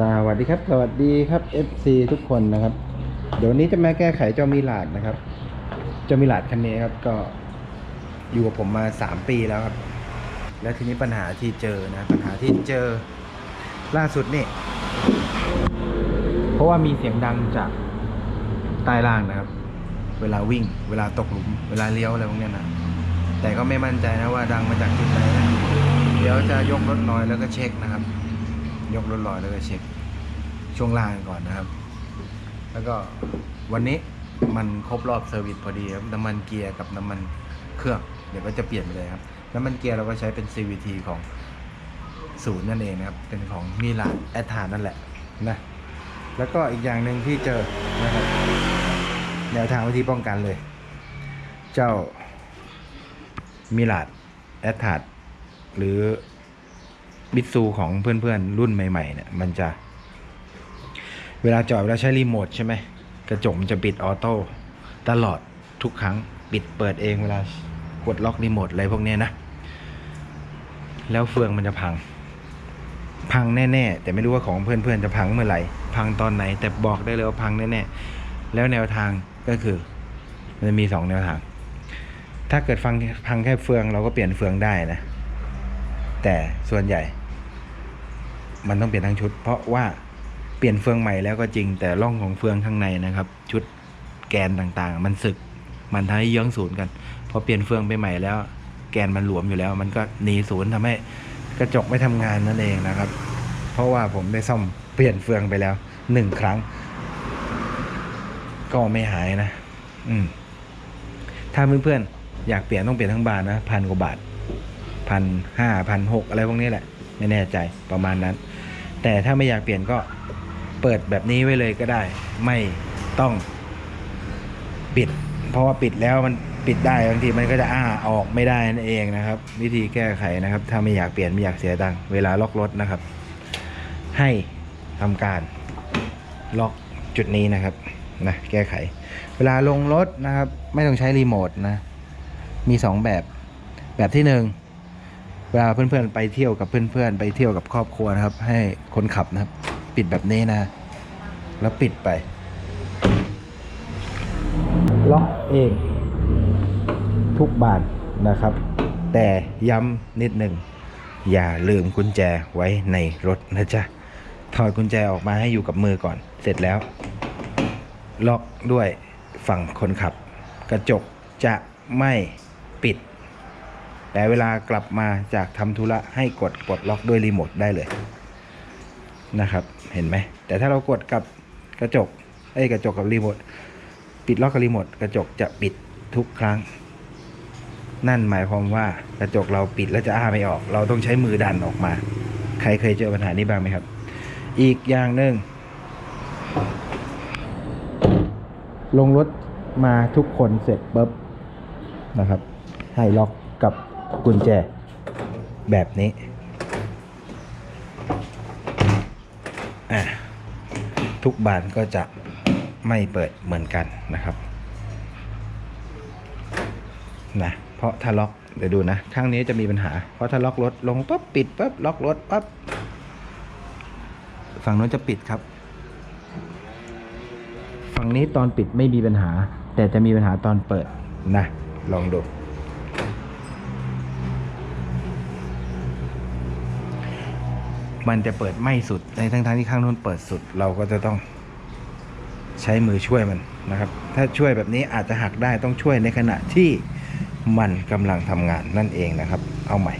สวัสดีครับ สวัสดีครับ FC ทุกคนนะครับ เดี๋ยวนี้จะมาแก้ไขเจ้ามิลาดนะครับ เจ้ามิลาดคันนี้ครับก็อยู่กับผมมาสามปีแล้วครับ แล้วทีนี้ปัญหาที่เจอนะ ปัญหาที่เจอล่าสุดนี่ เพราะว่ามีเสียงดังจากใต้ล่างนะครับ เวลาวิ่ง เวลาตกหลุม เวลาเลี้ยวอะไรพวกนี้นะ แต่ก็ไม่มั่นใจนะว่าดังมาจากจุดไหนนะ เดี๋ยวจะยกรถลอยแล้วก็เช็คนะครับ ยกรถลอยแล้วก็เช็คช่วงล่างก่อนนะครับ แล้วก็วันนี้มันครบรอบเซอร์วิสพอดีครับน้ำมันเกียร์กับน้ำมันเครื่อง เดี๋ยวก็จะเปลี่ยนไปเลยครับ น้ำมันเกียร์เราก็ใช้เป็น CVT ของศูนย์นั่นเองนะครับ เป็นของมิลานแอทานนั่นแหละนะแล้วก็อีกอย่างหนึ่งที่เจอนะครับแนวทางวิธีป้องกันเลย เจ้ามิลาดแอทาดหรือ บิตซูของเพื่อนๆ รุ่นใหม่ๆเนี่ยมันจะ เวลาจอดเวลาใช้รีโมทใช่ไหมกระจกมันจะปิดออโต้ตลอดทุกครั้งปิดเปิดเองเวลากดล็อกรีโมทอะไรพวกนี้นะ แล้วเฟืองมันจะพัง พังแน่ ๆ แต่ไม่รู้ว่าของเพื่อนๆจะพังเมื่อไหร่ พังตอนไหน แต่บอกได้เลยว่าพังแน่ๆแล้วแนวทางก็คือมันจะมีสองแนวทาง ถ้าเกิดฟังพังแค่เฟืองเราก็เปลี่ยนเฟืองได้นะ แต่ส่วนใหญ่ มันต้องเปลี่ยนทั้งชุด เพราะว่าเปลี่ยนเฟืองใหม่แล้วก็จริง แต่ร่องของเฟืองข้างในนะครับ ชุดแกนต่างๆ มันสึกมันทำให้เยื้องศูนย์กันพอเปลี่ยนเฟืองไปใหม่แล้ว แกนมันหลวมอยู่แล้ว มันก็หนีศูนย์ทำให้กระจกไม่ทำงานนั่นเองนะครับ เพราะว่าผมได้ซ่อมเปลี่ยนเฟืองไปแล้วหนึ่งครั้ง ก็ไม่หายนะ อืมถ้าเพื่อนๆอยากเปลี่ยนต้องเปลี่ยนทั้งบานนะพันกว่าบาทพันห้าพันหกอะไรพวกนี้แหละ ไม่แน่ใจประมาณนั้น แต่ถ้าไม่อยากเปลี่ยนก็เปิดแบบนี้ไว้เลยก็ได้ ไม่ต้องปิด เพราะว่าปิดแล้วมันปิดได้บางทีมันก็จะอ้าออกไม่ได้นั่นเองนะครับ วิธีแก้ไขนะครับ ถ้าไม่อยากเปลี่ยนไม่อยากเสียตังค์เวลาล็อกรถนะครับ ให้ทำการล็อกจุดนี้นะครับนะแก้ไข เวลาลงรถนะครับ ไม่ต้องใช้รีโมทนะมีสองแบบแบบที่หนึ่ง วลาเพื่อนๆไปเที่ยวกับเพื่อนๆไปเที่ยวกับครอบครัวนะครับ ให้คนขับนะครับ ปิดแบบนี้นะ แล้วปิดไป ล็อกเองทุกบานนะครับ แต่ย้ำนิดหนึ่งอย่าลืมกุญแจไว้ในรถนะจ๊ะถอดกุญแจออกมาให้อยู่กับมือก่อน เสร็จแล้ว ล็อกด้วยฝั่งคนขับ กระจกจะไม่ปิด แต่เวลากลับมาจากทำธุระให้กดปลดล็อกด้วยรีโมทได้เลยนะครับ เห็นไหม แต่ถ้าเรากดกับกระจกเอ้กระจกกับรีโมทปิดล็อกกับรีโมทกระจกจะปิดทุกครั้ง นั่นหมายความว่ากระจกเราปิดแล้วจะอ้าไม่ออก เราต้องใช้มือดันออกมา ใครเคยเจอปัญหานี้บ้างไหมครับ อีกอย่างหนึ่งลงรถมาทุกคนเสร็จปุ๊บนะครับ ให้ล็อก กุญแจแบบนี้อะทุกบานก็จะไม่เปิดเหมือนกันนะครับนะเพราะถ้าล็อกเดี๋ยวดูนะ ข้างนี้จะมีปัญหา เพราะถ้าล็อกรถลงปุ๊บปิดปุ๊บล็อกรถปั๊บฝั่งโน้นจะปิดครับ ฝั่งนี้ตอนปิดไม่มีปัญหา แต่จะมีปัญหาตอนเปิดนะ ลองดู มันจะเปิดไม่สุดในทั้งทที่ข้างนู้นเปิดสุด เราก็จะต้องใช้มือช่วยมันนะครับ ถ้าช่วยแบบนี้อาจจะหักได้ต้องช่วยในขณะที่มันกำลังทำงานนั่นเองนะครับ เอาใหม่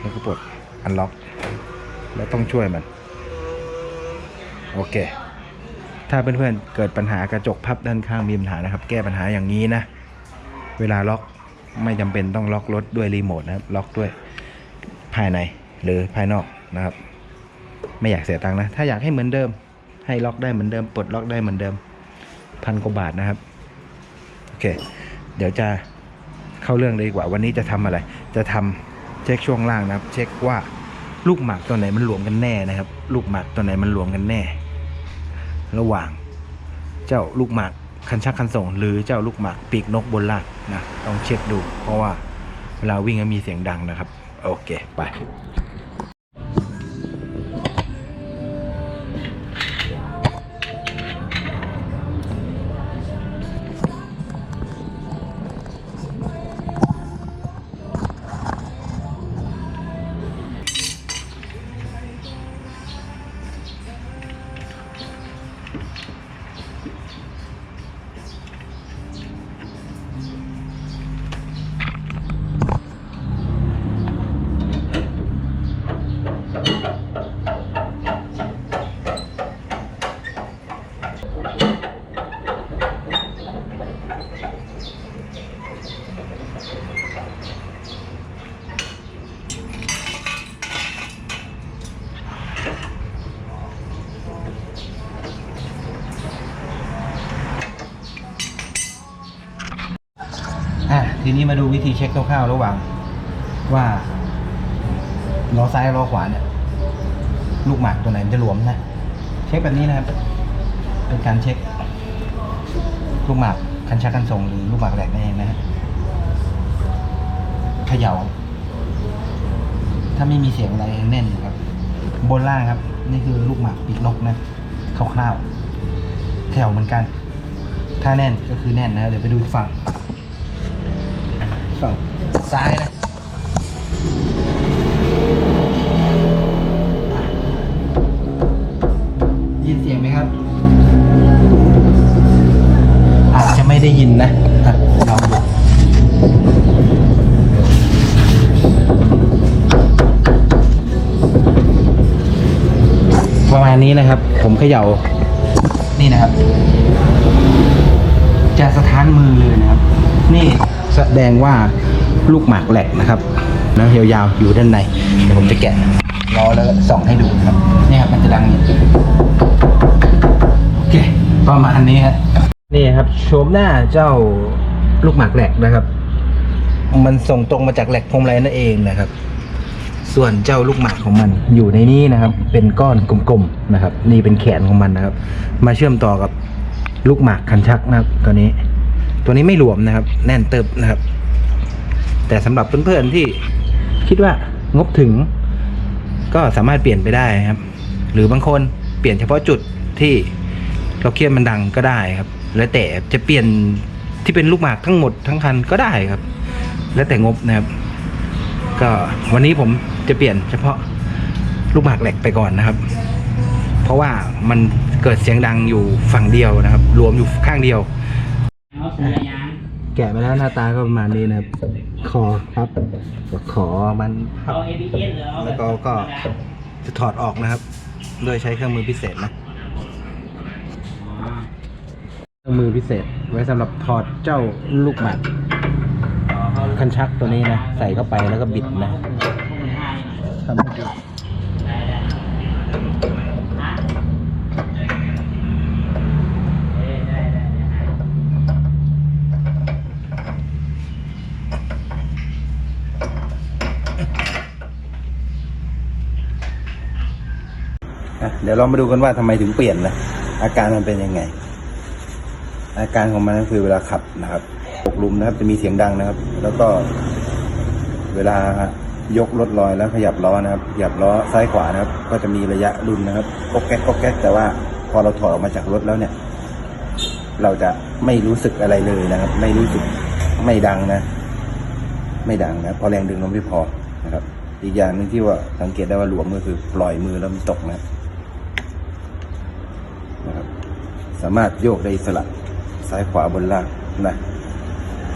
แล้วก็ปลดอันล็อก แล้วต้องช่วยมัน โอเค ถ้าเพื่อนๆเกิดปัญหากระจกพับด้านข้างมีปัญหานะครับ แก้ปัญหาอย่างนี้นะ เวลาล็อก ไม่จำเป็นต้องล็อกรถด้วยรีโมทนะครับ ล็อกด้วยภายในหรือภายนอกนะครับ ไม่อยากเสียตังค์นะ ถ้าอยากให้เหมือนเดิม ให้ล็อกได้เหมือนเดิม ปลดล็อกได้เหมือนเดิมพันกว่าบาทนะครับ โอเค เดี๋ยวจะเข้าเรื่องเลยดีกว่า วันนี้จะทำอะไร จะทำเช็คช่วงล่างนะครับ เช็คว่าลูกหมากตัวไหนมันหลวมกันแน่นะครับ ลูกหมากตัวไหนมันหลวมกันแน่ ระหว่าง เจ้าลูกหมาก คันชักคันส่งหรือเจ้าลูกหมากปีกนกบนล่างนะต้องเช็คดู เพราะว่าเวลาวิ่งก็มีเสียงดังนะครับ โอเค ไป อะทีนี้มาดูวิธีเช็คคร่าวๆระหว่าง ว่าล้อซ้ายล้อขวาเนี่ย ลูกหมากตัวไหนมันจะหลวมนะ เช็คแบบนี้นะครับ เป็นการเช็ค ลูกหมาก คันชักคันทรงหรือลูกหมากแหลกนั่นเองนะฮะเขย่า ถ้าไม่มีเสียงอะไรแน่นครับ บนล่างครับ นี่คือลูกหมากปีกนกนะคร่าวๆเขย่าเหมือนกัน ถ้าแน่นก็คือแน่นนะเดี๋ยวไปดูอีกฝั่งฝั่งซ้ายนะยินเสียงไหมครับ ไม่ได้ยินนะลองดูประมาณนี้นะครับ ผมเขย่า นี่นะครับ จะสะท้านมือเลยนะครับ นี่แสดงว่าลูกหมากแหลกนะครับแล้วยาวๆอยู่ด้านในเดี๋ยวผมจะแกะล้อแล้วส่องให้ดูนะครับ นี่ครับมันจะดังอย่างนี้โอเค ประมาณนี้ครับ นี่ครับโฉมหน้าเจ้าลูกหมากแหลกนะครับ มันส่งตรงมาจากแหลกพรมไรนั่นเองนะครับ ส่วนเจ้าลูกหมากของมันอยู่ในนี้นะครับ เป็นก้อนกลมๆนะครับ นี่เป็นแขนของมันนะครับ มาเชื่อมต่อกับลูกหมากคันชักนะครับ ตัวนี้ ตัวนี้ไม่รวมนะครับ แน่นเติบนะครับ แต่สำหรับเพื่อนๆที่คิดว่างบถึง ก็สามารถเปลี่ยนไปได้ครับ หรือบางคนเปลี่ยนเฉพาะจุดที่เราเครียดมันดังก็ได้ครับ แล้วแต่จะเปลี่ยนที่เป็นลูกหมากทั้งหมดทั้งคันก็ได้ครับ แล้วแต่งบนะครับ ก็วันนี้ผมจะเปลี่ยนเฉพาะลูกหมากเหล็กไปก่อนนะครับ เพราะว่ามันเกิดเสียงดังอยู่ฝั่งเดียวนะครับ รวมอยู่ข้างเดียวเอาเสือยางแกะมาแล้วหน้าตาก็ประมาณนี้นะครับคอครับขอมันพัเอาบเอบีเอสหรือเอาแล้วก็ก็จะถอดออกนะครับ โดยใช้เครื่องมือพิเศษนะ เครื่องมือพิเศษไว้สำหรับถอดเจ้าลูกหมากคันชักตัวนี้นะ ใส่เข้าไปแล้วก็บิดนะทำให้ดูเดี๋ยวเรามาดูกันว่าทำไมถึงเปลี่ยนนะอาการมันเป็นยังไง อาการของมันก็คือเวลาขับนะครับตกลุมนะครับจะมีเสียงดังนะครับ แล้วก็เวลายกรถลอยแล้วขยับล้อนะครับขยับล้อซ้ายขวานะครับ ก็จะมีระยะรุนนะครับก๊อกแก๊กก๊อกแก๊กแต่ว่าพอเราถอดออกมาจากรถแล้วเนี่ย เราจะไม่รู้สึกอะไรเลยนะครับ ไม่รู้สึกไม่ดังนะ ไม่ดังนะเพราะแรงดึงเราไม่พอนะครับ อีกอย่างหนึงที่ว่าสังเกตได้ว่าหลวมก็คือปล่อยมือแล้วมันตกนะนะครับ สามารถโยกได้อิสระ ซ้ายขวาบนล่างนะ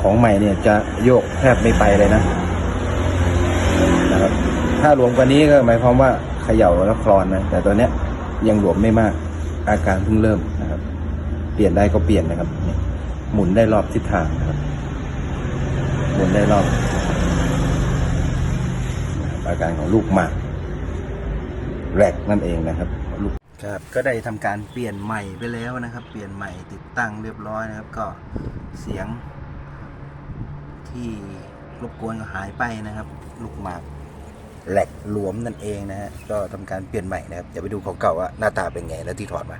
ของใหม่เนี่ยจะโยกแทบไม่ไปเลยนะนะครับ ถ้าหลวมกว่านี้ก็หมายความว่าเขย่าแล้วคลอนนะแต่ตอนเนี้ยยังหลวมไม่มาก อาการเพิ่งเริ่มนะครับ เปลี่ยนได้ก็เปลี่ยนนะครับหมุนได้รอบทิศทางนะครับหมุนได้รอบ อาการของลูกหมากแรกนั่นเองนะครับ ครับก็ได้ทำการเปลี่ยนใหม่ไปแล้วนะครับ เปลี่ยนใหม่ติดตั้งเรียบร้อยนะครับ ก็เสียง ที่รบกวนก็หายไปนะครับ ลูกหมากแหลกหลวมนั่นเองนะฮะก็ทำการเปลี่ยนใหม่นะครับเดี๋ยวไปดูของเก่าว่าหน้าตาเป็นไงแล้วที่ถอดมา